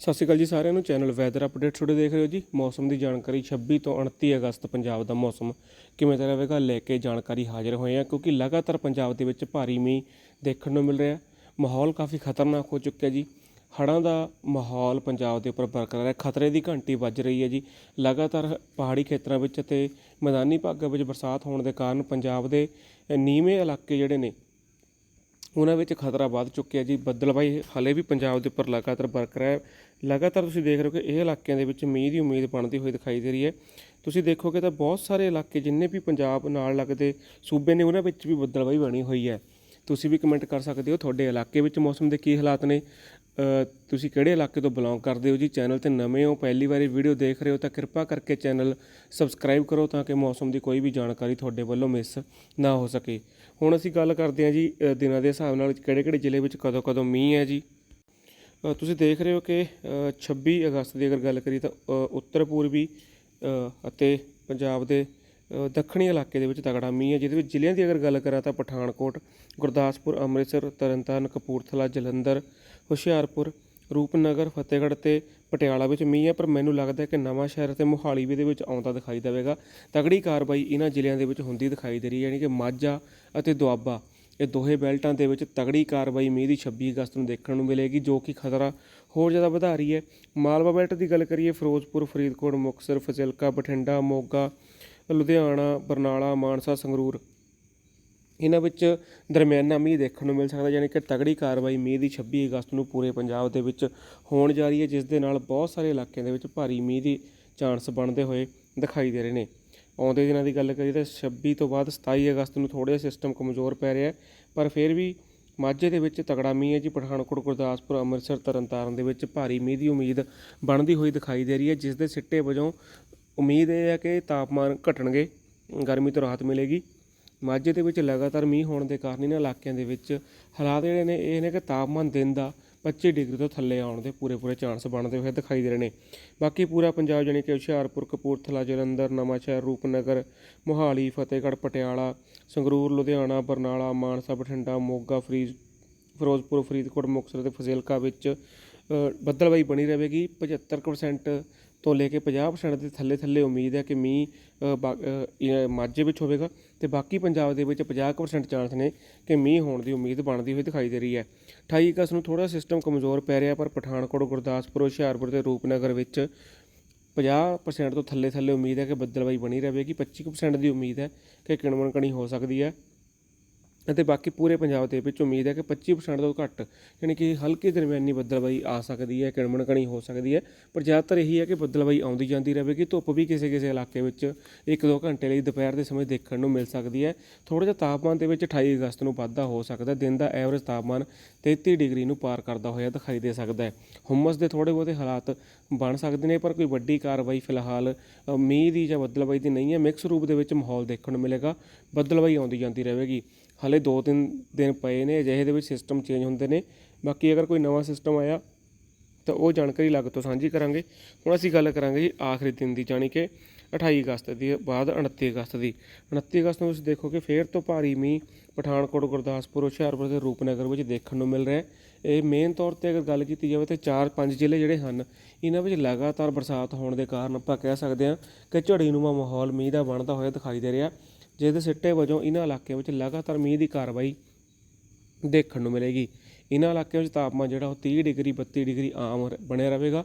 ਸਤਿ ਸ਼੍ਰੀ ਅਕਾਲ ਜੀ ਸਾਰਿਆਂ ਨੂੰ। ਚੈਨਲ ਵੈਦਰ ਅਪਡੇਟ ਤੁਹਾਡੇ ਦੇਖ ਰਹੇ ਹੋ ਜੀ। ਮੌਸਮ ਦੀ ਜਾਣਕਾਰੀ 26 ਤੋਂ 29 ਅਗਸਤ ਪੰਜਾਬ ਦਾ ਮੌਸਮ। ਕਿਵੇਂ ਦਾ ਰਹੇਗਾ ਲੈ ਕੇ ਜਾਣਕਾਰੀ ਹਾਜ਼ਰ ਹੋਏ ਆ ਕਿਉਂਕਿ ਲਗਾਤਾਰ ਪੰਜਾਬ ਦੇ ਵਿੱਚ ਭਾਰੀ ਮੀਂਹ ਦੇਖਣ ਨੂੰ ਮਿਲ ਰਿਹਾ। ਮਾਹੌਲ ਕਾਫੀ ਖਤਰਨਾਕ ਹੋ ਚੁੱਕਿਆ ਜੀ। ਹੜ੍ਹਾਂ ਦਾ ਮਾਹੌਲ ਪੰਜਾਬ ਦੇ ਉੱਪਰ ਬਰਕਰਾਰ ਹੈ ਖਤਰੇ ਦੀ ਘੰਟੀ ਵੱਜ ਰਹੀ ਹੈ ਜੀ। ਲਗਾਤਾਰ ਪਹਾੜੀ ਖੇਤਰਾਂ ਵਿੱਚ ਅਤੇ ਮੈਦਾਨੀ ਭਾਗਾਂ ਵਿੱਚ ਬਰਸਾਤ ਹੋਣ ਦੇ ਕਾਰਨ ਪੰਜਾਬ ਦੇ ਨੀਵੇਂ ਇਲਾਕੇ ਜਿਹੜੇ ਨੇ ਉਹਨਾਂ ਵਿੱਚ ਖਤਰਾ ਵੱਧ ਚੁੱਕਿਆ ਜੀ। ਬੱਦਲਬਾਈ ਹਲੇ ਵੀ ਪੰਜਾਬ ਦੇ ਉੱਪਰ ਲਗਾਤਾਰ ਬਰਕਰਾਰ ਹੈ। ਲਗਾਤਾਰ ਤੁਸੀਂ ਦੇਖ ਰਹੇ ਹੋ ਕਿ ਇਹ ਇਲਾਕਿਆਂ ਦੇ ਵਿੱਚ ਮੀਂਹ ਦੀ ਉਮੀਦ ਬਣਦੀ ਹੋਈ ਦਿਖਾਈ ਦੇ ਰਹੀ ਹੈ। ਤੁਸੀਂ ਦੇਖੋਗੇ ਤਾਂ ਬਹੁਤ ਸਾਰੇ ਇਲਾਕੇ ਜਿੰਨੇ ਵੀ ਪੰਜਾਬ ਨਾਲ ਲੱਗਦੇ ਸੂਬੇ ਨੇ, ਉਹਨਾਂ ਵਿੱਚ ਵੀ ਬੱਦਲਬਾਈ ਬਣੀ ਹੋਈ ਹੈ। ਤੁਸੀਂ ਵੀ ਕਮੈਂਟ ਕਰ ਸਕਦੇ ਹੋ ਤੁਹਾਡੇ ਇਲਾਕੇ ਵਿੱਚ ਮੌਸਮ ਦੇ ਕੀ ਹਾਲਾਤ ਨੇ। ਤੁਸੀਂ ਕਿਹੜੇ ਇਲਾਕੇ ਤੋਂ ਬਿਲੋਂਗ ਕਰਦੇ ਹੋ ਜੀ? ਚੈਨਲ ਤੇ ਨਵੇਂ ਹੋ ਪਹਿਲੀ ਵਾਰੀ ਵੀਡੀਓ ਦੇਖ ਰਹੇ ਹੋ ਤਾਂ ਕਿਰਪਾ ਕਰਕੇ ਚੈਨਲ ਸਬਸਕ੍ਰਾਈਬ ਕਰੋ ਤਾਂ ਕਿ ਮੌਸਮ ਦੀ ਕੋਈ ਵੀ ਜਾਣਕਾਰੀ ਤੁਹਾਡੇ ਵੱਲੋਂ ਮਿਸ ਨਾ ਹੋ ਸਕੇ। ਹੁਣ ਅਸੀਂ ਗੱਲ ਕਰਦੇ ਹਾਂ ਜੀ ਦਿਨਾਂ ਦੇ ਹਿਸਾਬ ਨਾਲ ਕਿਹੜੇ ਕਿਹੜੇ ਜ਼ਿਲ੍ਹੇ ਵਿੱਚ ਕਦੋਂ ਕਦੋਂ ਮੀਂਹ ਹੈ ਜੀ? ਤੁਸੀਂ ਦੇਖ ਰਹੇ ਹੋ ਕਿ ਅ, 26 ਅਗਸਤ ਦੀ ਅਗਰ ਗੱਲ ਕਰੀਏ ਤਾਂ ਉੱਤਰ ਪੂਰਬੀ ਅਤੇ ਪੰਜਾਬ ਦੇ ਦੱਖਣੀ ਇਲਾਕੇ ਦੇ ਵਿੱਚ ਤਗੜਾ ਮੀਂਹ ਹੈ, ਜਿਹਦੇ ਵਿੱਚ ਜ਼ਿਲ੍ਹਿਆਂ ਦੀ ਅਗਰ ਗੱਲ ਕਰਾਂ ਤਾਂ ਪਠਾਨਕੋਟ, ਗੁਰਦਾਸਪੁਰ, ਅੰਮ੍ਰਿਤਸਰ, ਤਰਨਤਾਰਨ, ਕਪੂਰਥਲਾ, ਜਲੰਧਰ, ਹੁਸ਼ਿਆਰਪੁਰ, ਰੂਪਨਗਰ, ਫਤਿਹਗੜ੍ਹ ਤੇ ਪਟਿਆਲਾ ਵਿੱਚ ਮੀਂਹ ਹੈ, ਪਰ ਮੈਨੂੰ ਲੱਗਦਾ ਹੈ ਕਿ ਨਵਾਂ ਸ਼ਹਿਰ ਤੇ ਮੋਹਾਲੀ ਵੀ ਦੇ ਵਿੱਚ ਆਉਂਦਾ ਦਿਖਾਈ ਦੇਵੇਗਾ। ਤਗੜੀ ਕਾਰਵਾਈ ਇਹਨਾਂ ਜ਼ਿਲ੍ਹਿਆਂ ਦੇ ਵਿੱਚ ਹੁੰਦੀ ਦਿਖਾਈ ਦੇ ਰਹੀ ਹੈ, ਯਾਨੀ ਕਿ ਮਾਝਾ ਅਤੇ ਦੁਆਬਾ। ਇਹ ਦੋਹੇ ਬੈਲਟਾਂ ਦੇ ਵਿੱਚ ਤਗੜੀ ਕਾਰਵਾਈ ਮੀਂਹ ਦੀ 26 ਅਗਸਤ ਨੂੰ ਦੇਖਣ ਨੂੰ ਮਿਲੇਗੀ, ਜੋ ਕਿ ਖਤਰਾ ਹੋਰ ਜ਼ਿਆਦਾ ਵਧਾ ਰਹੀ ਹੈ। ਮਾਲਵਾ ਬੈਲਟ ਦੀ ਗੱਲ ਕਰੀਏ, ਫਿਰੋਜ਼ਪੁਰ, ਫਰੀਦਕੋਟ, ਮੁਕਤਸਰ, ਫਜ਼ਿਲਕਾ, ਬਠਿੰਡਾ, ਮੋਗਾ ਲੁਧਿਆਣਾ, ਬਰਨਾਲਾ, ਮਾਨਸਾ, ਸੰਗਰੂਰ। ਇਹਨਾਂ ਵਿੱਚ ਦਰਮਿਆਨਾ ਮੀਂਹ ਦੇਖਣ ਨੂੰ ਮਿਲ ਸਕਦਾ, ਯਾਨੀ ਕਿ ਤਗੜੀ ਕਾਰਵਾਈ ਮੀਂਹ ਦੀ 26 ਅਗਸਤ ਨੂੰ ਪੂਰੇ ਪੰਜਾਬ ਦੇ ਵਿੱਚ ਹੋਣ ਜਾ ਰਹੀ ਹੈ, ਜਿਸ ਦੇ ਨਾਲ ਬਹੁਤ ਸਾਰੇ ਇਲਾਕਿਆਂ ਦੇ ਵਿੱਚ ਭਾਰੀ ਮੀਂਹ ਦੀ ਚਾਂਸ ਬਣਦੇ ਹੋਏ ਦਿਖਾਈ ਦੇ ਰਹੇ ਨੇ। ਆਉਂਦੇ ਦਿਨਾਂ ਦੀ ਗੱਲ ਕਰੀਏ ਤਾਂ 26 ਤੋਂ ਬਾਅਦ 27 ਅਗਸਤ ਨੂੰ ਥੋੜ੍ਹਾ ਜਿਹਾ ਸਿਸਟਮ ਕਮਜ਼ੋਰ ਪੈ ਰਿਹਾ ਪਰ ਫਿਰ ਵੀ ਮਾਝੇ ਦੇ ਵਿੱਚ ਤਗੜਾ ਮੀਂਹ ਹੈ ਜੀ। ਪਠਾਨਕੋਟ, ਗੁਰਦਾਸਪੁਰ, ਅੰਮ੍ਰਿਤਸਰ, ਤਰਨਤਾਰਨ ਦੇ ਵਿੱਚ ਭਾਰੀ ਮੀਂਹ ਦੀ ਉਮੀਦ ਬਣਦੀ ਹੋਈ ਦਿਖਾਈ ਦੇ ਰਹੀ ਹੈ, ਜਿਸ ਦੇ ਸਿੱਟੇ ਵਜੋਂ ਉਮੀਦ ਇਹ ਹੈ ਕਿ ਤਾਪਮਾਨ ਘਟਣਗੇ, ਗਰਮੀ ਤੋਂ ਰਾਹਤ ਮਿਲੇਗੀ। ਮਾਝੇ ਦੇ ਵਿੱਚ ਲਗਾਤਾਰ ਮੀਂਹ ਹੋਣ ਦੇ ਕਾਰਨ ਇਹਨਾਂ ਇਲਾਕਿਆਂ ਦੇ ਵਿੱਚ ਹਾਲਾਤ ਜਿਹੜੇ ਨੇ, ਇਹ ਨੇ ਕਿ ਤਾਪਮਾਨ ਦਿਨ ਦਾ 25 ਡਿਗਰੀ ਤੋਂ ਥੱਲੇ ਆਉਣ ਦੇ ਪੂਰੇ ਪੂਰੇ ਚਾਂਸ ਬਣਦੇ ਹੋਏ ਦਿਖਾਈ ਦੇ ਰਹੇ ਨੇ। ਬਾਕੀ ਪੂਰਾ ਪੰਜਾਬ ਜਾਣੀ ਕਿ ਹੁਸ਼ਿਆਰਪੁਰ, ਕਪੂਰਥਲਾ, ਜਲੰਧਰ, ਨਵਾਂਸ਼ਹਿਰ, ਰੂਪਨਗਰ, ਮੋਹਾਲੀ, ਫਤਿਹਗੜ੍ਹ, ਪਟਿਆਲਾ, ਸੰਗਰੂਰ, ਲੁਧਿਆਣਾ, ਬਰਨਾਲਾ, ਮਾਨਸਾ, ਬਠਿੰਡਾ, ਮੋਗਾ ਫਰੀਦ ਫਿਰੋਜ਼ਪੁਰ, ਫਰੀਦਕੋਟ, ਮੁਕਤਸਰ ਤੇ ਫਜ਼ਿਲਕਾ ਵਿੱਚ ਬੱਦਲਬਾਈ ਬਣੀ ਰਹੇਗੀ। 75% ਤੋਂ ਲੈ ਕੇ 50% ਦੇ ਥੱਲੇ ਥੱਲੇ ਉਮੀਦ ਹੈ ਕਿ ਮੀਂਹ ਬਾ- ਮਾਝੇ ਵਿੱਚ ਹੋਵੇਗਾ ਤੇ ਬਾਕੀ ਪੰਜਾਬ ਦੇ ਵਿੱਚ 50% ਚਾਂਸ ਨੇ ਕਿ ਮੀਂਹ ਹੋਣ ਦੀ ਉਮੀਦ ਬਣਦੀ ਹੋਈ ਦਿਖਾਈ ਦੇ ਰਹੀ ਹੈ। 28 ਅਗਸਤ ਨੂੰ ਥੋੜਾ ਸਿਸਟਮ ਕਮਜ਼ੋਰ ਪੈ ਰਿਹਾ, ਪਰ ਪਠਾਨਕੋਟ, ਗੁਰਦਾਸਪੁਰ, ਹੁਸ਼ਿਆਰਪੁਰ ਤੇ ਰੂਪਨਗਰ ਵਿੱਚ 50% ਤੋਂ ਥੱਲੇ ਥੱਲੇ ਉਮੀਦ ਹੈ ਕਿ ਬੱਦਲਬਾਈ ਬਣੀ ਰਹੇਗੀ। 25% ਦੀ ਉਮੀਦ ਹੈ ਕਿ ਕਿਣਮਣ ਕਣੀ ਹੋ ਸਕਦੀ ਹੈ। ਅਤੇ ਬਾਕੀ ਪੂਰੇ ਪੰਜਾਬ ਦੇ ਵਿੱਚ ਉਮੀਦ ਹੈ ਕਿ 25% ਤੋਂ ਘੱਟ, ਯਾਨੀ ਕਿ ਹਲਕੀ ਦਰਮਿਆਨੀ ਬੱਦਲਬਾਈ ਆ ਸਕਦੀ ਹੈ, ਕਿਣਮਣਕਣੀ ਹੋ ਸਕਦੀ ਹੈ। ਪਰ ਜ਼ਿਆਦਾਤਰ ਇਹੀ ਹੈ ਕਿ ਬੱਦਲਬਾਈ ਆਉਂਦੀ ਜਾਂਦੀ ਰਹੇਗੀ, ਧੁੱਪ ਵੀ ਕਿਸੇ ਕਿਸੇ ਇਲਾਕੇ ਵਿੱਚ 1-2 ਘੰਟੇ ਲਈ ਦੁਪਹਿਰ ਦੇ ਸਮੇਂ ਦੇਖਣ ਨੂੰ ਮਿਲ ਸਕਦੀ ਹੈ। ਥੋੜਾ ਜਿਹਾ ਤਾਪਮਾਨ ਦੇ ਵਿੱਚ 28 ਅਗਸਤ ਨੂੰ ਵਾਧਾ ਹੋ ਸਕਦਾ ਦਿਨ ਦਾ ਐਵਰੇਜ ਤਾਪਮਾਨ 33 ਡਿਗਰੀ ਨੂੰ ਪਾਰ ਕਰਦਾ ਹੋਇਆ ਦਿਖਾਈ ਦੇ ਸਕਦਾ ਹੈ। ਹੁਮਸ ਦੇ ਥੋੜੇ ਬਹੁਤੇ ਹਾਲਾਤ ਬਣ ਸਕਦੇ ਨੇ, ਪਰ ਕੋਈ ਵੱਡੀ ਕਾਰਵਾਈ ਫਿਲਹਾਲ ਮੀਂਹ ਦੀ ਜਾਂ ਬੱਦਲਬਾਈ ਦੀ ਨਹੀਂ ਹੈ। ਮਿਕਸ ਰੂਪ ਦੇ ਵਿੱਚ ਮਾਹੌਲ ਦੇਖਣ ਨੂੰ ਮਿਲੇਗਾ। ਬੱਦਲਬਾਈ ਆਉਂਦੀ ਜਾਂਦੀ ਰਹੇਗੀ। ਹਾਲੇ ਦੋ ਤਿੰਨ ਦਿਨ ਪਏ ਨੇ, ਅਜਿਹੇ ਦੇ ਵਿੱਚ ਸਿਸਟਮ ਚੇਂਜ ਹੁੰਦੇ ਨੇ। ਬਾਕੀ ਅਗਰ ਕੋਈ ਨਵਾਂ ਸਿਸਟਮ ਆਇਆ, ਤਾਂ ਉਹ ਜਾਣਕਾਰੀ ਲੱਗ ਤੋਂ ਸਾਂਝੀ ਕਰਾਂਗੇ। ਹੁਣ ਅਸੀਂ ਗੱਲ ਕਰਾਂਗੇ ਜੀ ਆਖਰੀ ਦਿਨ ਦੀ, ਜਾਣੀ ਕਿ 28 ਅਗਸਤ ਦੀ ਬਾਅਦ 29 ਅਗਸਤ ਦੀ। 29 ਅਗਸਤ ਨੂੰ ਤੁਸੀਂ ਦੇਖੋਗੇ, ਫੇਰ ਤੋਂ ਭਾਰੀ ਮੀਂਹ ਪਠਾਨਕੋਟ, ਗੁਰਦਾਸਪੁਰ, ਹੁਸ਼ਿਆਰਪੁਰ ਤੇ ਰੂਪਨਗਰ ਵਿੱਚ ਦੇਖਣ ਨੂੰ ਮਿਲ ਰਿਹਾ ਇਹ ਮੇਨ ਤੌਰ ਤੇ ਅਗਰ ਗੱਲ ਕੀਤੀ ਜਾਵੇ, ਤਾਂ 4-5 ਜ਼ਿਲ੍ਹੇ ਜਿਹੜੇ ਹਨ, ਇਹਨਾਂ ਵਿੱਚ ਲਗਾਤਾਰ ਬਰਸਾਤ ਹੋਣ ਦੇ ਕਾਰਨ ਆਪਾਂ ਕਹਿ ਸਕਦੇ ਹਾਂ ਕਿ ਝੜੀ ਝੜੀਨੁਮਾ ਮਾਹੌਲ ਮੀਂਹ ਦਾ ਬਣਦਾ ਹੋਇਆ ਦਿਖਾਈ ਦੇ ਰਿਹਾ। ਜਿਸ ਦੇ ਸਿੱਟੇ ਵਜੋਂ ਇਹਨਾਂ ਇਲਾਕਿਆਂ ਵਿੱਚ ਲਗਾਤਾਰ ਮੀਂਹ ਦੀ ਕਾਰਵਾਈ ਦੇਖਣ ਨੂੰ ਮਿਲੇਗੀ। ਇਹਨਾਂ ਇਲਾਕਿਆਂ ਵਿੱਚ ਤਾਪਮਾਨ ਜਿਹੜਾ ਉਹ 30 ਡਿਗਰੀ 32 ਡਿਗਰੀ ਆਮ ਬਣਿਆ ਰਹੇਗਾ।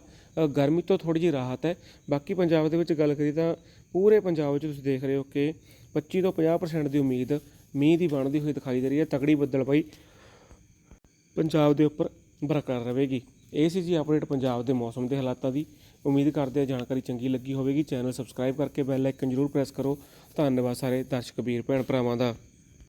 ਗਰਮੀ ਤੋਂ ਥੋੜੀ ਜਿਹੀ ਰਾਹਤ ਹੈ। ਬਾਕੀ ਪੰਜਾਬ ਦੇ ਵਿੱਚ ਗੱਲ ਕਰੀ ਤਾਂ ਪੂਰੇ ਪੰਜਾਬ ਵਿੱਚ ਤੁਸੀਂ ਦੇਖ ਰਹੇ ਹੋ ਕਿ 25 ਤੋਂ 50% ਦੀ ਉਮੀਦ ਮੀਂਹ ਦੀ ਬਣਦੀ ਹੋਈ ਦਿਖਾਈ ਦੇ ਰਹੀ ਹੈ। ਤਗੜੀ ਪਈ ਪੰਜਾਬ ਦੇ ਉੱਪਰ ਬਰਕਰਾਰ ਰਹੇਗੀ। ਇਹ ਸੀ ਜੀ ਅਪਡੇਟ ਪੰਜਾਬ ਦੇ ਮੌਸਮ ਦੇ ਹਾਲਾਤਾਂ ਦੀ। ਉਮੀਦ ਕਰਦੇ ਹਾਂ ਜਾਣਕਾਰੀ ਚੰਗੀ ਲੱਗੀ ਹੋਵੇਗੀ। ਚੈਨਲ ਸਬਸਕ੍ਰਾਈਬ ਕਰਕੇ ਬੈਲ ਆਈਕਨ ਜ਼ਰੂਰ ਪ੍ਰੈਸ ਕਰੋ। ਧੰਨਵਾਦ ਸਾਰੇ ਦਰਸ਼ਕ ਵੀਰ ਭੈਣ ਭਰਾਵਾਂ ਦਾ।